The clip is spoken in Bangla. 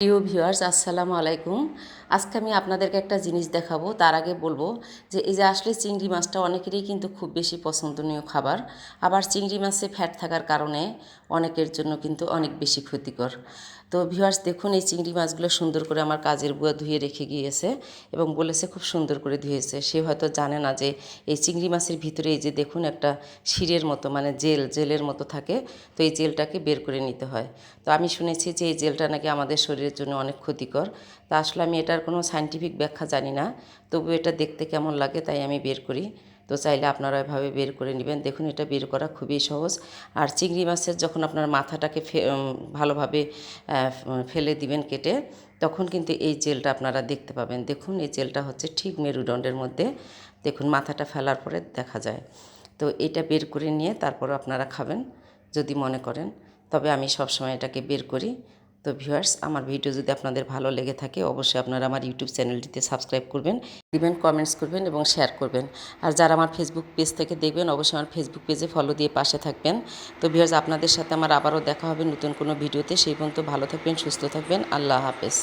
প্রিয় ভিউয়ার্স, আসসালামু আলাইকুম। আজকে আমি আপনাদেরকে একটা জিনিস দেখাবো। তার আগে বলব যে এই যে আসলে চিংড়ি মাছটা অনেকেরই কিন্তু খুব বেশি পছন্দনীয় খাবার। আবার চিংড়ি মাছে ফ্যাট থাকার কারণে অনেকের জন্য কিন্তু অনেক বেশি ক্ষতিকর। তো ভিউয়ার্স, দেখুন এই চিংড়ি মাছগুলো সুন্দর করে আমার কাজের বুয়া ধুয়ে রেখে গিয়েছে এবং বলেছে খুব সুন্দর করে ধুয়েছে। সে হয়তো জানে না যে এই চিংড়ি মাছের ভিতরে এই যে দেখুন একটা শিরের মতো মানে জেল, জেলের মতো থাকে। তো এই জেলটাকে বের করে নিতে হয়। তো আমি শুনেছি যে এই জেলটা নাকি আমাদের শরীরের জন্য অনেক ক্ষতিকর। তা আসলে আমি এটার কোনো সাইন্টিফিক ব্যাখ্যা জানি না। তবু এটা দেখতে কেমন লাগে তাই আমি বের করি। তো চাইলে আপনারা এভাবে বের করে নেবেন। দেখুন, এটা বের করা খুবই সহজ। আর চিংড়ি মাছের যখন আপনার মাথাটাকে ভালোভাবে ফেলে দিবেন কেটে, তখন কিন্তু এই জেলটা আপনারা দেখতে পাবেন। দেখুন, এই জেলটা হচ্ছে ঠিক মেরুদণ্ডের মধ্যে। দেখুন, মাথাটা ফেলার পরে দেখা যায়। তো এটা বের করে নিয়ে তারপর আপনারা খাবেন যদি মনে করেন। তবে আমি সবসময় এটাকে বের করি। তো ভিউয়ার্স, আমার ভিডিও যদি আপনাদের ভালো লেগে থাকে, অবশ্যই আপনারা আমার ইউটিউব চ্যানেলটিতে সাবস্ক্রাইব করবেন, দিবেন কমেন্টস করবেন এবং শেয়ার করবেন। আর যারা আমার ফেসবুক পেজ থেকে দেখবেন, অবশ্যই আমার ফেসবুক পেজে ফলো দিয়ে পাশে থাকবেন। তো ভিউয়ার্স, আপনাদের সাথে আমার আবারও দেখা হবে নতুন কোনো ভিডিওতে। সেই পর্যন্ত ভালো থাকবেন, সুস্থ থাকবেন। আল্লাহ হাফেজ।